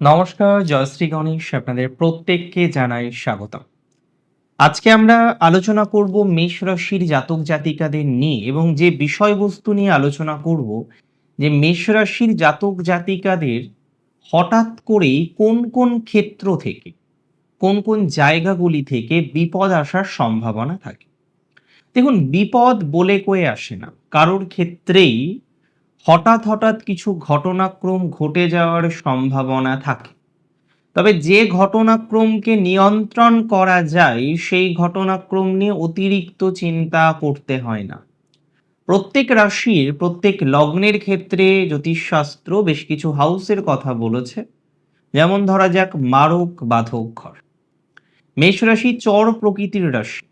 নমস্কার জয়শ্রী গণেশ, আপনাদের প্রত্যেককে জানাই স্বাগতম। আজকে আমরা আলোচনা করব মেষ রাশির জাতক জাতিকাদের নিয়ে এবং যে বিষয়বস্তু নিয়ে আলোচনা করব, যে মেষ রাশির জাতক জাতিকাদের হঠাৎ করেই কোন কোন ক্ষেত্র থেকে, কোন কোন জায়গাগুলি থেকে বিপদ আসার সম্ভাবনা থাকে। দেখুন, বিপদ বলে কয়ে আসে না। কারোর ক্ষেত্রেই হঠাৎ হঠাৎ কিছু ঘটনাক্রম ঘটে যাওয়ার সম্ভাবনা থাকে। তবে যে ঘটনাক্রমকে নিয়ন্ত্রণ করা যায়, সেই ঘটনাক্রম নিয়ে অতিরিক্ত চিন্তা করতে হয় না। প্রত্যেক রাশির, প্রত্যেক লগ্নের ক্ষেত্রে জ্যোতিষশাস্ত্র বেশ কিছু হাউসের কথা বলেছে। যেমন ধরা যাক, মারক বাধক ঘর। মেষ রাশি চর প্রকৃতির রাশি।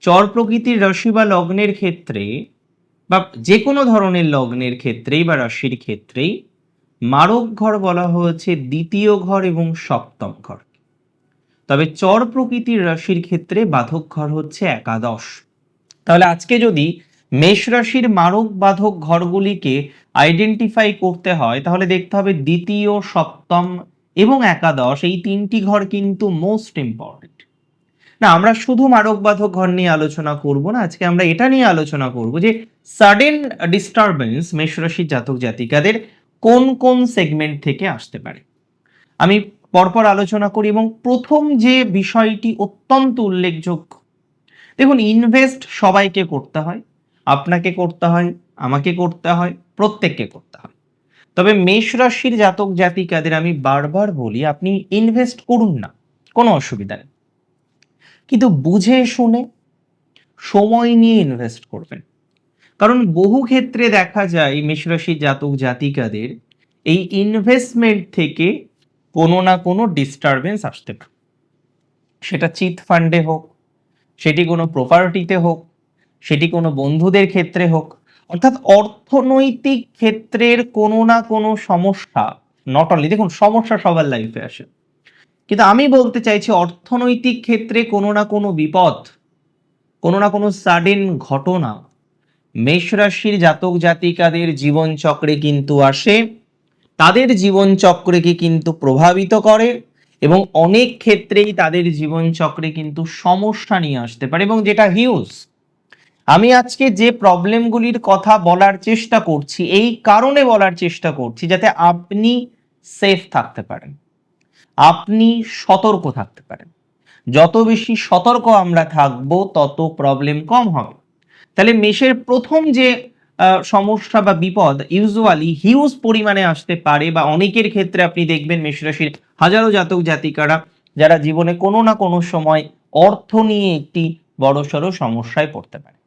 চর প্রকৃতির রাশি বা লগ্নের ক্ষেত্রে বা যে কোনো ধরনের লগ্নের ক্ষেত্রেই বা রাশির ক্ষেত্রেই মারক ঘর বলা হয়েছে দ্বিতীয় ঘর এবং সপ্তম ঘর। তবে চর প্রকৃতির রাশির ক্ষেত্রে বাধক ঘর হচ্ছে একাদশ। তাহলে আজকে যদি মেষ রাশির মারক বাধক ঘরগুলিকে আইডেন্টিফাই করতে হয়, তাহলে দেখতে হবে দ্বিতীয়, সপ্তম এবং একাদশ, এই তিনটি ঘর কিন্তু মোস্ট ইম্পর্টেন্ট না, আমরা শুধু মারক বাধক ঘর নিয়ে আলোচনা করব না, আজকে আমরা এটা নিয়ে আলোচনা করব যে সাডেন ডিস্টারবেন্স মেষরাশির জাতক জাতিকাদের কোন কোন সেগমেন্ট থেকে আসতে পারে। আমি পরপর আলোচনা করি এবং প্রথম যে বিষয়টি অত্যন্ত উল্লেখযোগ্য, দেখুন ইনভেস্ট সবাইকে করতে হয়, আপনাকে করতে হয়, আমাকে করতে হয়, প্রত্যেককে করতে হয়। তবে মেষ রাশির জাতক জাতিকাদের আমি বারবার বলি, আপনি ইনভেস্ট করুন না, কোনো অসুবিধা নেই। কিন্তু বুঝে শুনে সময় নিয়ে ইনভেস্ট করবেন। কারণ বহু ক্ষেত্রে দেখা যায় মেষরাশির জাতক জাতিকাদের এই ইনভেস্টমেন্ট থেকে কোনো না কোনো ডিস্টারবেন্স আসতে পারে। সেটা চিট ফান্ডে হোক, সেটি কোনো প্রপার্টিতে হোক, সেটি কোনো বন্ধুদের ক্ষেত্রে হোক, অর্থাৎ অর্থনৈতিক ক্ষেত্রের কোনো না কোনো সমস্যা নট অনলি দেখুন সমস্যা সবার লাইফে আসে। কিন্তু আমি বলতে চাইছি, অর্থনৈতিক ক্ষেত্রে কোনো না কোনো বিপদ, কোনো না কোনো সাডেন ঘটনা, মেষ রাশির জাতক জাতিকাদের জীবনচক্রে কিন্তু আসে। তাদের জীবনচক্রকে কিন্তু প্রভাবিত করে এবং অনেক ক্ষেত্রেই তাদের জীবনচক্রে কিন্তু সমস্যা নিয়ে আসতে পারে এবং যেটা হিউজ আমি আজকে যে প্রবলেমগুলির কথা বলার চেষ্টা করছি, এই কারণে বলার চেষ্টা করছি যাতে আপনি সেফ থাকতে পারেন। আপনি সতর্ক থাকতে পারেন। যত বেশি সতর্ক আমরা থাকব, তত প্রবলেম কম হবে। তাহলে মেষের প্রথম যে সমস্যা বা বিপদ ইউজুয়ালি হিউজ পরিমাণে আসতে পারে বা অনেকের ক্ষেত্রে আপনি দেখবেন মেষ রাশির হাজারো জাতক জাতিকারা, যারা জীবনে কোনো না কোনো সময় অর্থ নিয়ে একটি বড়সড় সমস্যায় পড়তে পারে।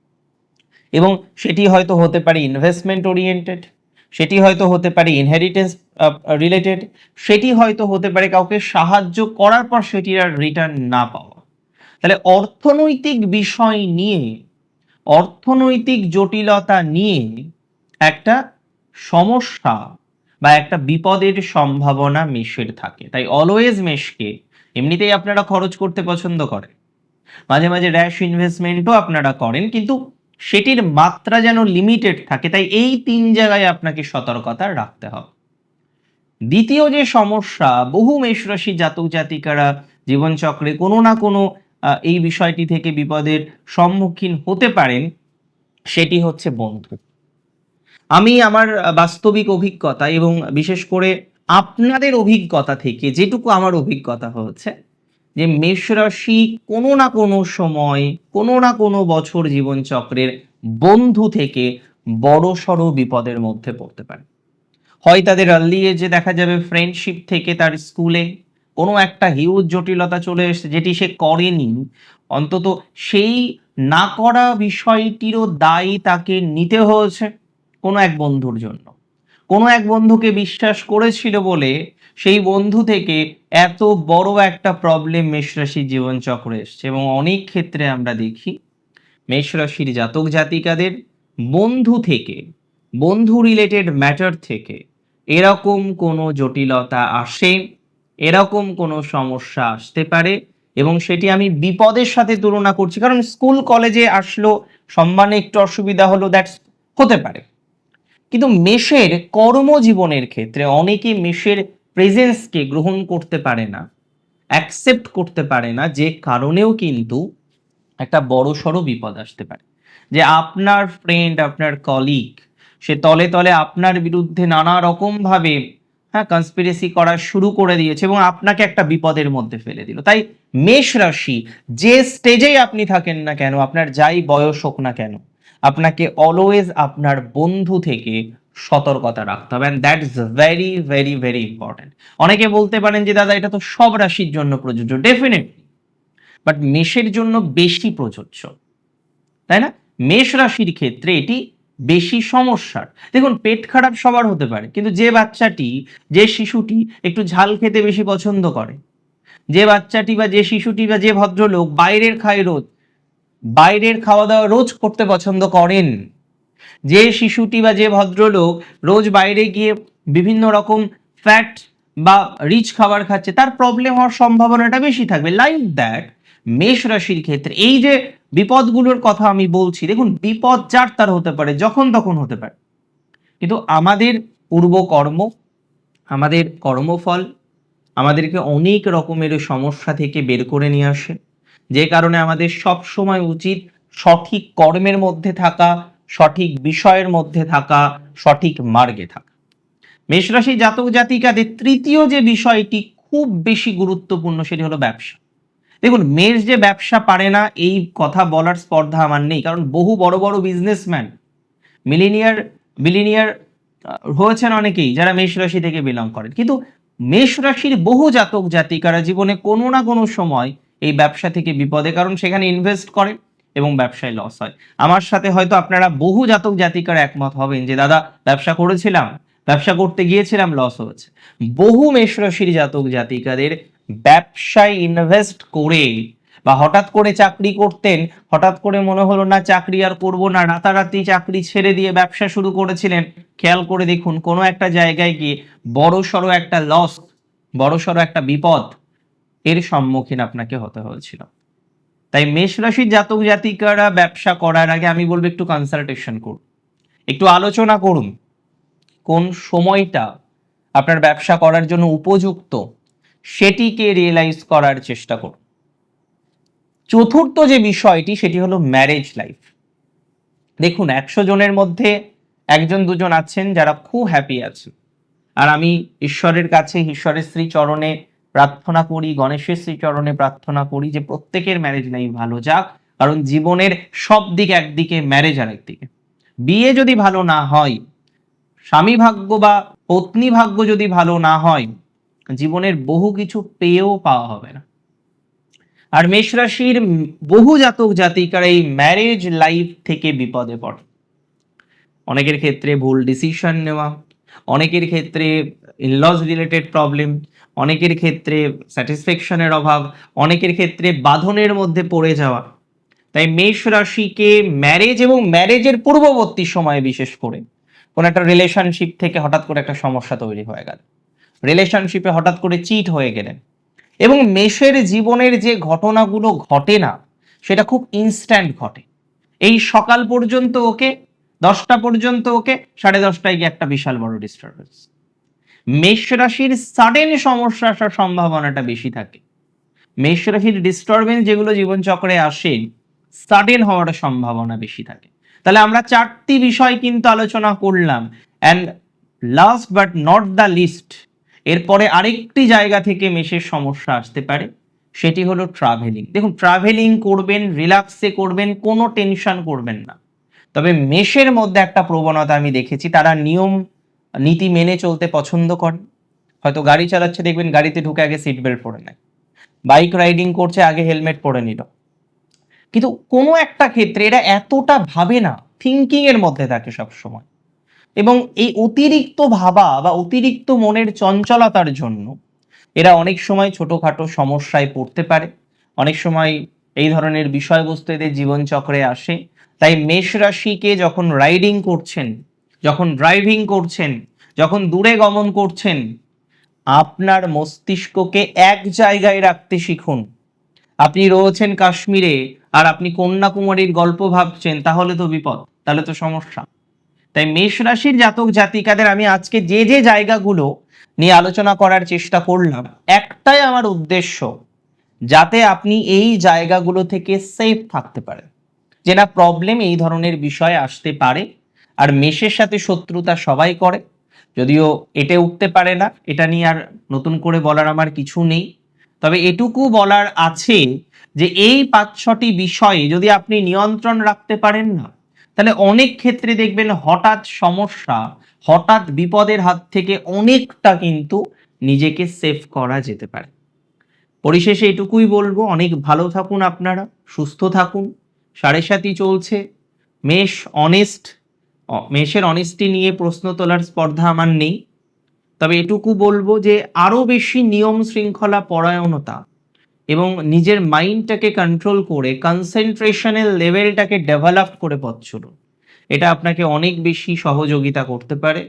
এবং সেটি হয়তো হতে পারে ইনভেস্টমেন্ট ওরিয়েন্টেড সেটি হয়তো হতে পারে ইনহেরিটেন্স রিলেটেড সেটি হয়তো হতে পারে কাউকে সাহায্য করার পর সেটির আর রিটার্ন না পাওয়া। তাহলে অর্থনৈতিক বিষয় নিয়ে, অর্থনৈতিক জটিলতা নিয়ে একটা সমস্যা বা একটা বিপদের সম্ভাবনা মেষের থাকে। তাই অলওয়েজ মেষকে এমনিতেই আপনারা খরচ করতে পছন্দ করেন। মাঝে মাঝে র্যাশ ইনভেস্টমেন্টও আপনারা করেন, কিন্তু সেটির মাত্রা যেন লিমিটেড থাকে, তাই এই তিন জায়গায় আপনাকে সতর্কতা রাখতে হবে। দ্বিতীয় যে সমস্যা, বহু মেষরাশি জাতক জাতিকারা জীবনচক্রে কোনো না কোনো এই বিষয়টি থেকে বিপদের সম্মুখীন হতে পারেন, সেটি হচ্ছে বন্ধু। আমি আমার বাস্তবিক অভিজ্ঞতা এবং বিশেষ করে আপনাদের অভিজ্ঞতা থেকে যেটুকু আমার অভিজ্ঞতা হচ্ছে যে মেষ রাশি কোনো না কোনো সময়, কোনো না কোনো বছর জীবনচক্রের বন্ধু থেকে বড় সড়ো বিপদের মধ্যে পড়তে পারে। হয় তাদের আর্লি এজে দেখা যাবে ফ্রেন্ডশিপ থেকে তার স্কুলে কোনো একটা হিউজ জটিলতা চলে এসেছে যেটি সে করেনি। অন্তত সেই না করা বিষয়টিরও দায়ী তাকে নিতে হয়েছে কোনো এক বন্ধুর জন্য। কোনো এক বন্ধুকে বিশ্বাস করেছিল বলে সেই বন্ধু থেকে এত বড় একটা প্রবলেম মেষরাশির জীবনচক্রে এসছে এবং অনেক ক্ষেত্রে আমরা দেখি মেষরাশির জাতক জাতিকাদের বন্ধু থেকে বন্ধু রিলেটেড ম্যাটার থেকে এরকম কোনো জটিলতা আসে, এরকম কোনো সমস্যা আসতে পারে এবং সেটি আমি বিপদের সাথে তুলনা করছি। কারণ স্কুল কলেজে আসলো সম্মানে একটু অসুবিধা হলো দ্যাটস হতে পারে। কিন্তু মেষের কর্মজীবনের ক্ষেত্রে অনেকে মেষের প্রেজেন্সকে গ্রহণ করতে পারে না অ্যাকসেপ্ট করতে পারে না, যে কারণেও কিন্তু একটা বড় সড়ো বিপদ আসতে পারে। যে আপনার ফ্রেন্ড আপনার কলিগ সে তলে তলে আপনার বিরুদ্ধে নানা রকমভাবে হ্যাঁ কনস্পিরেসি করা শুরু করে দিয়েছে এবং আপনাকে একটা বিপদের মধ্যে ফেলে দিল। তাই মেষ রাশি, যে স্টেজেই আপনি থাকেন না কেন, আপনার যাই বয়স হোক না কেন, আপনাকে অলওয়েজ আপনার বন্ধু থেকে সতর্কতা রাখতে হবে and that is very very very important অনেকে বলতে পারেন যে, দাদা, এটা তো সব রাশির জন্য প্রযোজ্য। ডেফিনেটলি বাট মেষের জন্য বেশি প্রযোজ্য। তাই না? মেষ রাশির ক্ষেত্রে এটি বেশি সমস্যার। দেখুন, পেট খারাপ সবার হতে পারে, কিন্তু যে বাচ্চাটি, যে শিশুটি একটু ঝাল খেতে বেশি পছন্দ করে, যে বাচ্চাটি বা যে শিশুটি বা যে ভদ্রলোক বাইরের খায় রোজ, বাইরের খাওয়া দাওয়া রোজ করতে পছন্দ করেন, যে শিশুটি বা যে ভদ্রলোক রোজ বাইরে গিয়ে বিভিন্ন রকম ফ্যাট বা রিচ খাবার খাচ্ছে, তার প্রবলেম হওয়ার সম্ভাবনাটা বেশি থাকবে। লাইক দ্যাট মেষ রাশির ক্ষেত্রে, এই যে বিপদগুলোর কথা আমি বলছি, দেখুন, বিপদ যার তার হতে পারে, যখন তখন হতে পারে। কিন্তু আমাদের পূর্বকর্ম, আমাদের কর্মফল আমাদেরকে অনেক রকমের সমস্যা থেকে বের করে নিয়ে আসে। যে কারণে আমাদের সব সময় উচিত সঠিক কর্মের মধ্যে থাকা, সঠিক বিষয়ের মধ্যে থাকা, সঠিক মার্গে থাকা। মেষরাশি জাতক জাতিকাদের তৃতীয় যে বিষয়টি খুব বেশি গুরুত্বপূর্ণ সেটি হলো ব্যবসা। দেখুন, মেয়ের যে ব্যবসা পারে না, এই কথা বলার স্পর্ধা আমার নেই। কারণ বহু বড় বড় বিজনেসম্যান মিলিনিয়ার বিলিনিয়ার হয়েছেন অনেকেই, যারা মেষ রাশি থেকে বিলং করেন। কিন্তু মেষ রাশির বহু জাতক, জাতিকারা জীবনে কোনো না কোনো সময় এই ব্যবসা থেকে বিপদে, কারণ সেখানে ইনভেস্ট করেন এবং ব্যবসায় লস হয়। আমার সাথে হয়তো আপনারা বহু জাতক, জাতিকার একমত হবেন যে, দাদা, ব্যবসা করেছিলাম, ব্যবসা করতে গিয়েছিলাম লস হয়েছে। বহু মেষ রাশির জাতক, জাতিকাদের ব্যবসায় ইনভেস্ট করে বা হঠাৎ করে চাকরি করতেন, হঠাৎ করে মনে হলো না চাকরি আর করব না, রাতারাতি চাকরি ছেড়ে দিয়ে ব্যবসা শুরু করেছিলেন। খেয়াল করে দেখুন, কোনো একটা জায়গায় গিয়ে বড় সড়ো একটা লস বড় সড়ো একটা বিপদ এর সম্মুখীন আপনাকে হতে হয়েছিল। তাই মেষ রাশির জাতক জাতিকারা ব্যবসা করার আগে আমি বলব একটু কনসালটেশন করুন। একটু আলোচনা করুন। কোন সময়টা আপনার ব্যবসা করার জন্য উপযুক্ত? সেটিকে রিয়েলাইজ করার চেষ্টা করুন। চতুর্থ যে বিষয়টি, সেটি হলো ম্যারেজ লাইফ দেখুন, একশো জনের মধ্যে একজন দুজন আছেন যারা খুব হ্যাপি আছেন। আর আমি ঈশ্বরের কাছে, ঈশ্বরের শ্রী চরণে প্রার্থনা করি, গণেশের শ্রী চরণে প্রার্থনা করি যে প্রত্যেকের ম্যারেজ লাইফ ভালো যাক। কারণ জীবনের সব দিক একদিকে ম্যারেজ আর একদিকে বিয়ে যদি ভালো না হয়, স্বামী ভাগ্য বা পত্নী ভাগ্য যদি ভালো না হয় জীবনের বহু কিছু পেয়েও পাওয়া হবে না। আর মেষ রাশির বহু জাতক জাতিকার এই ম্যারেজ লাইফ থেকে বিপদে পড়ে। অনেকের ক্ষেত্রে ভুল ডিসিশন নেওয়া, অনেকের ক্ষেত্রে ইনলস রিলেটেড প্রবলেম অনেকের ক্ষেত্রে স্যাটিসফ্যাকশনের অভাব, অনেকের ক্ষেত্রে বাঁধনের মধ্যে পড়ে যাওয়া। তাই মেষ রাশিকে ম্যারেজ এবং ম্যারেজের পূর্ববর্তী সময়ে বিশেষ করে কোনো একটা রিলেশনশিপ থেকে হঠাৎ করে একটা সমস্যা তৈরি হয়ে গেল। রিলেশনশিপে হঠাৎ করে চিট হয়ে গেলেন। এবং মেষের জীবনের যে ঘটনাগুলো ঘটে না, সেটা খুব ইনস্ট্যান্ট ঘটে। এই সকাল পর্যন্ত ওকে, দশটা পর্যন্ত ওকে, সাড়ে দশটায় গিয়ে একটা বিশাল বড় ডিস্টারবেন্স মেষ রাশির সাডেন সমস্যা আসার সম্ভাবনাটা বেশি থাকে। মেষ রাশির ডিস্টারবেন্স যেগুলো জীবনচক্রে আসে সাডেন হওয়ার সম্ভাবনা বেশি থাকে। তাহলে আমরা চারটি বিষয় কিন্তু আলোচনা করলাম। And last but not the least এরপরে আরেকটি জায়গা থেকে মেষের সমস্যা আসতে পারে, সেটি হলো ট্রাভেলিং দেখুন ট্রাভেলিং করবেন রিল্যাক্সে করবেন, কোনো টেনশন করবেন না। তবে মেষের মধ্যে একটা প্রবণতা আমি দেখেছি, তারা নিয়ম, নীতি মেনে চলতে পছন্দ করেন হয়তো গাড়ি চালাচ্ছে, দেখবেন গাড়িতে ঢুকে আগে সিট বেল্ট পরে নেয়। বাইক রাইডিং করছে, আগে হেলমেট পরে নিল। কিন্তু কোনো একটা ক্ষেত্রে এরা এতটা ভাবে না থিঙ্কিং এর মধ্যে থাকে সব সময় এবং এই অতিরিক্ত ভাবা বা অতিরিক্ত মনের চঞ্চলতার জন্য এরা অনেক সময় ছোটোখাটো সমস্যায় পড়তে পারে। অনেক সময় এই ধরনের বিষয়বস্তু এদের জীবনচক্রে আসে। তাই মেষ রাশিকে যখন রাইডিং করছেন, যখন ড্রাইভিং করছেন, যখন দূরে গমন করছেন, আপনার মস্তিষ্ককে এক জায়গায় রাখতে শিখুন। আপনি রয়েছেন কাশ্মীরে আর আপনি কন্যাকুমারীর গল্প ভাবছেন, তাহলে তো বিপদ, তাহলে তো সমস্যা। তাই মেষ রাশির জাতক জাতিকাদের আমি আজকে যে যে জায়গাগুলো নিয়ে আলোচনা করার চেষ্টা করলাম, একটাই আমার উদ্দেশ্য, যাতে আপনি এই জায়গাগুলো থেকে সেফ থাকতে পারেন। যে না প্রবলেম এই ধরনের বিষয় আসতে পারে, আর মেষের সাথে শত্রুতা সবাই করে। যদিও এটা উঠতে পারে না, এটা নিয়ে আর নতুন করে বলার আমার কিছু নেই। তবে এটুকু বলার আছে যে এই পাঁচ ছটি বিষয়ে যদি আপনি নিয়ন্ত্রণ রাখতে পারেন না তাহলে অনেক ক্ষেত্রে দেখবেন হঠাৎ সমস্যা, হঠাৎ বিপদের হাত থেকে অনেকটা কিন্তু নিজেকে সেভ করা যেতে পারে। পরিশেষে এটুকুই বলব, অনেক ভালো থাকুন আপনারা, সুস্থ থাকুন, সাড়ে সাতই চলছে, মেষ অনেস্ট মেষের অনেস্টি নিয়ে প্রশ্ন তোলার স্পর্ধা আমার নেই। তবে এটুকু বলব যে আরও বেশি নিয়ম শৃঙ্খলা, পরায়ণতা এবং নিজের মাইন্ডটাকে কন্ট্রোল করে কনসেন্ট্রেশনের লেভেলটাকে ডেভেলপ করে পথ চলুন। এটা আপনাকে অনেক বেশি সহযোগিতা করতে পারে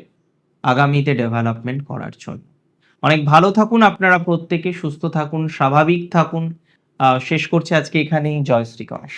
আগামীতে ডেভেলপমেন্ট করার জন্য। অনেক ভালো থাকুন, আপনারা প্রত্যেকে সুস্থ থাকুন, স্বাভাবিক থাকুন। শেষ করছে আজকে এখানেই। জয় শ্রী গণেশ।